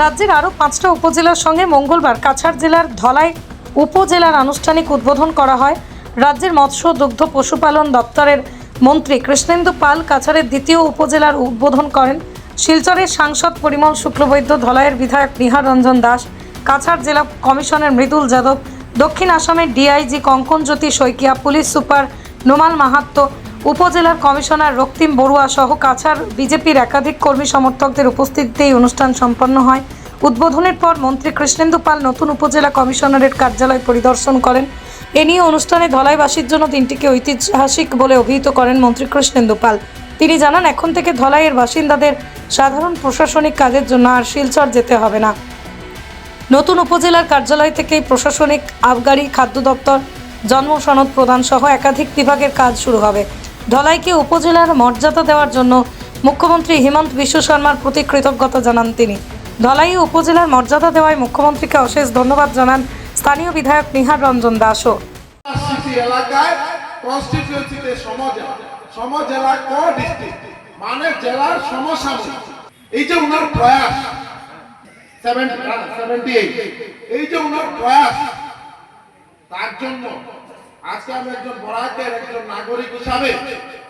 রাজ্যের আরও পাঁচটা উপজেলার সঙ্গে মঙ্গলবার কাছাড় জেলার ধলাই উপজেলার আনুষ্ঠানিক উদ্বোধন করা হয়। রাজ্যের মৎস্য, দুগ্ধ, পশুপালন দপ্তরের মন্ত্রী কৃষ্ণেন্দু পাল কাছাড়ের দ্বিতীয় উপজেলার উদ্বোধন করেন। শিলচরের সাংসদ পরিমল শুক্লবৈদ্য, ধলাইয়ের বিধায়ক নিহার রঞ্জন দাস, কাছাড় জেলা কমিশনের মৃদুল যাদব, দক্ষিণ আসামের DIG Kankan Jyoti, Saikia police super Nomal Mahatta উপজেলার কমিশনার রক্তিম বড়ুয়া সহ কাছাড় বিজেপির একাধিক কর্মী সমর্থকদের উপস্থিতিতে এই অনুষ্ঠান সম্পন্ন হয়। উদ্বোধনের পর মন্ত্রী কৃষ্ণেন্দু পাল নতুন উপজেলা কমিশনারের কার্যালয় পরিদর্শন করেন। এ নিয়ে অনুষ্ঠানে ধলাইবাসীর জন্য দিনটিকে ঐতিহাসিক বলে অভিহিত করেন মন্ত্রী কৃষ্ণেন্দু পাল। তিনি জানান, এখন থেকে ধলাইয়ের বাসিন্দাদের সাধারণ প্রশাসনিক কাজের জন্য আর শিলচর যেতে হবে না। নতুন উপজেলার কার্যালয় থেকেই প্রশাসনিক আবগারি, খাদ্য দপ্তর, জন্ম সনদ প্রদান সহ একাধিক বিভাগের কাজ শুরু হবে। ধলাইকে উপজেলার মর্যাদা দেওয়ার জন্য মুখ্যমন্ত্রী হিমন্ত বিশ্ব শর্মার প্রতি কৃতজ্ঞতা জানান তিনি। ধলাই উপজেলার মর্যাদা দেওয়ায় মুখ্যমন্ত্রীকে অশেষ ধন্যবাদ জানান স্থানীয় বিধায়ক নিহার রঞ্জন দাসও। মানে এই যে উনার প্রয়াস এই যে উনার প্রয়াস, তার জন্য আজকে আমি একজন বরাকের একজন নাগরিক হিসাবে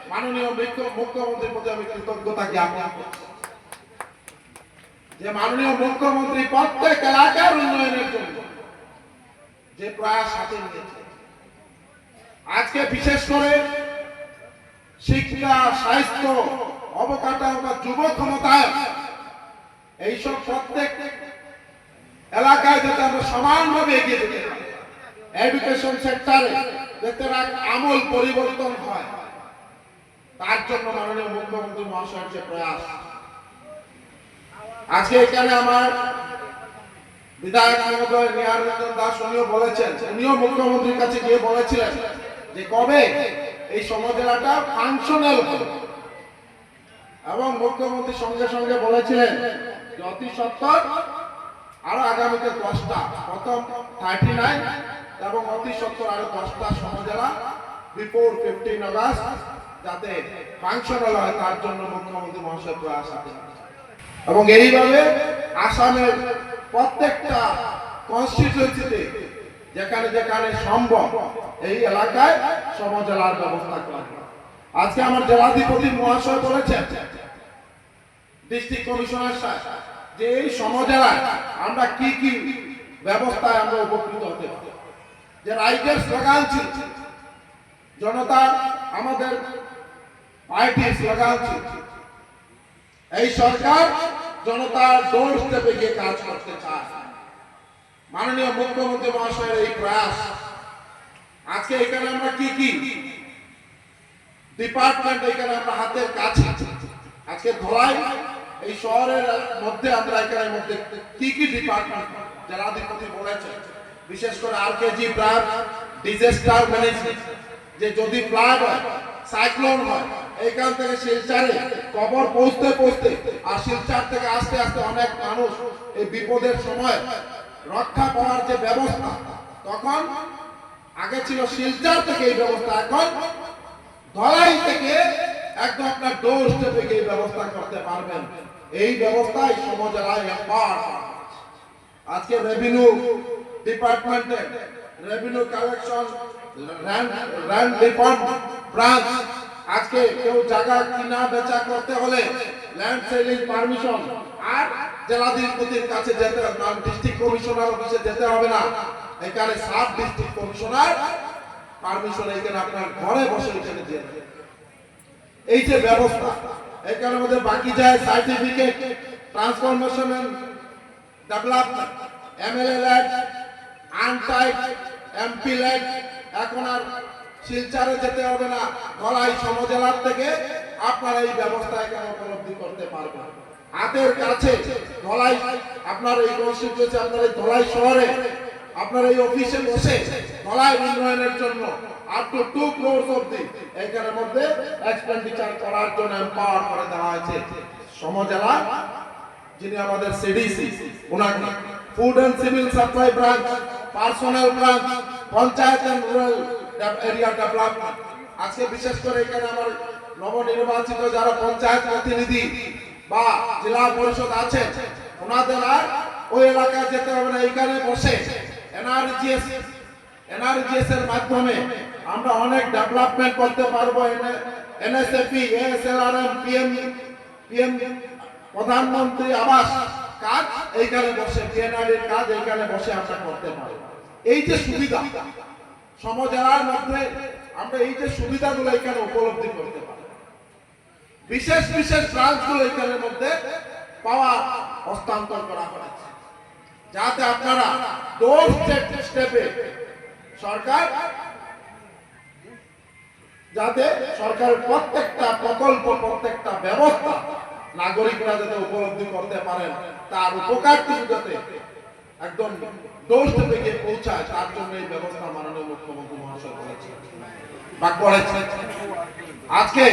মাননীয় মুখ্য- মুখ্যমন্ত্রীর প্রতি আমি কৃতজ্ঞতা জ্ঞাপন করছি। যে মাননীয় মুখ্যমন্ত্রী প্রত্যেক এলাকার উন্নয়নের জন্য যে প্রয়াস হাতে নিয়েছে। আজকে বিশেষ করে শিক্ষা, স্বাস্থ্য, অবকাঠামো বা যুব ক্ষমতায় এইসব প্রত্যেক এলাকায় যাতে আমরা সমানভাবে এগিয়ে যেতে পারি। এডুকেশন সেক্টরে আমূল পরিবর্তন হয়। তার জন্য মাননীয় মুখ্যমন্ত্রী মহাশয়ের যে প্রয়াস। আজকে এখানে আমার বিধায়ক কবে এই ফাংশনাল এবং সঙ্গে সঙ্গে বলেছিলেন আরও আগামীতে দশটা থার্টি এবং অতি সত্তর আরও দশটা সমজেলা বিফোর ফিফটিন আগস্ট যাতে ফাংশনাল হয়, তার জন্য মুখ্যমন্ত্রী মহাশয় প্রয়াস এবং এইভাবে আসামের প্রত্যেকটা কনস্টিটিউন্সিতে যেখানে যেখানে সম্ভব এই এলাকায় সমজেলার ব্যবস্থা করা আজকে আমার জেলাধিপতি মহাশয় বলেছেন ডিস্ট্রিক্ট কমিশনার সাহেব, যে এই সমজেলায় আমরা কি কি ব্যবস্থায় আমরা উপকৃত হতে পারি? যে রাইটের স্লোগান ছিল, জনতা আমাদের পার্টির স্লোগান ছিল। এই সরকার জনতার ডোর স্টেপে গিয়ে কাজ করতে চায়। মাননীয় মুখ্যমন্ত্রী মহাশয়ের এই প্রয়াস। আজকে এখানে আমরা কি কি? ডিপার্টমেন্ট এখানে আমরা হাতের কাছে। আজকে ধলাই, এই শহরের মধ্যে আমরা এখানে মধ্যে কি কি ডিপার্টমেন্ট জেলাধিপতি বলেছেন। বিশেষ করে আর কেজি ব্রাঞ্চ ডিজাস্টার ম্যানেজমেন্ট যে যদি ফ্লাড হয় সাইক্লোন হয়, এইখান থেকে শিলচারে কবর পৌঁছতে পৌঁছতে, আর শিলচার থেকে আস্তে আস্তে অনেক মানুষ এই বিপদের সময় রক্ষা করার যে ব্যবস্থা, তখন আগে ছিল শিলচার থেকে এই ব্যবস্থা, এখন ধলাই থেকে একদম আপনার ডোর স্টেপে এই ব্যবস্থা করতে পারবেন। এই ব্যবস্থায় সমজেলায় একবার আজকে রেভিনিউ ডিপার্টমেন্টে revenue collection land reform branch আজকে কেউ জায়গা কিনা বেচা করতে হলে ল্যান্ড সেলিং পারমিশন আর জেলাধিপতির কাছে যেতে ডিস্ট্রিক্ট কমিশনার অফিসে যেতে হবে না। এখানে সাব ডিস্ট্রিক্ট কমিশনার পারমিশন এখানে আপনার ঘরে বসে এখানে দিয়ে। এই যে ব্যবস্থা, এখানে মধ্যে বাকি যায় certificate transformation development MLA LAD untied, MP LAD এখন আর শিলচারে যেতে হবে না। গলাই সমজেলার থেকে আপনারা এই ব্যবস্থা এখানে উপলব্ধি করতে পারবেন। হাতের কাছে ধলাই, আপনার এই এই ধলাই শহরে। আপনার এই অফিসে বসে ধলাই উন্নয়নের জন্য আপ টু টু ক্রোর্স অব্দি এইখানের মধ্যে এক্সপেন্ডিচার করার জন্য এম্পাওয়ার করে দেওয়া হয়েছে। সমজেলা, যিনি আমাদের সিডিসি ওনাকে food and civil supply branch personal branch panchayat and rural area development আজকে বিশেষ করে এখানে আমার নবনির্বাচিত যারা পঞ্চায়েত প্রতিনিধি বা জেলা পরিষদ আছেন, ওনাদের আর ওই এলাকায় যেতে হবে না, এইখানে বসে এনআরজিএস এনআরজিএস এর মাধ্যমে আমরা অনেক ডেভেলপমেন্ট করতে পারব। এনএসএপি এএসএলআরএম পিএম পিএম প্রধানমন্ত্রী আবাস কাজ, এইখানে বসে পিএনআর কাজ, এইখানে বসে আমরা করতে পারব এই যে সুবিধা, সমজেলার মধ্যে আমরা এই যে সুবিধাগুলো এখানে উপলব্ধি করতে পারি। বিশেষ বিশেষ ব্রাঞ্চগুলো এখানের মধ্যে পাওয়া, হস্তান্তর করা হয়েছে। যাতে আপনারা স্টেপ স্টেপে সরকার, যাতে সরকার প্রত্যেকটা প্রকল্প, প্রত্যেকটা ব্যবস্থা নাগরিকরা যাতে উপলব্ধি করতে পারেন, তার উপকারটুকু যাতে একদম ডোর স্টেপে গিয়ে পৌঁছায়, তার জন্য এই ব্যবস্থা মাননীয় মুখ্যমন্ত্রী মহাশয় করেছেন আজকে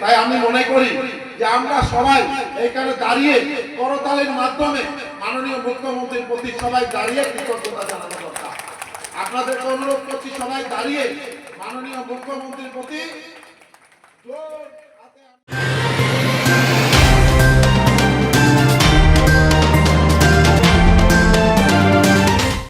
তাই আমি মনে করি যে আমরা সবাই এখানে দাঁড়িয়ে করতালির মাধ্যমে মাননীয় মুখ্যমন্ত্রীর প্রতি সবাই দাঁড়িয়ে কৃতজ্ঞতা জানানো দরকার। আপনাদেরকে অনুরোধ করছি সবাই দাঁড়িয়ে মাননীয় মুখ্যমন্ত্রীর প্রতি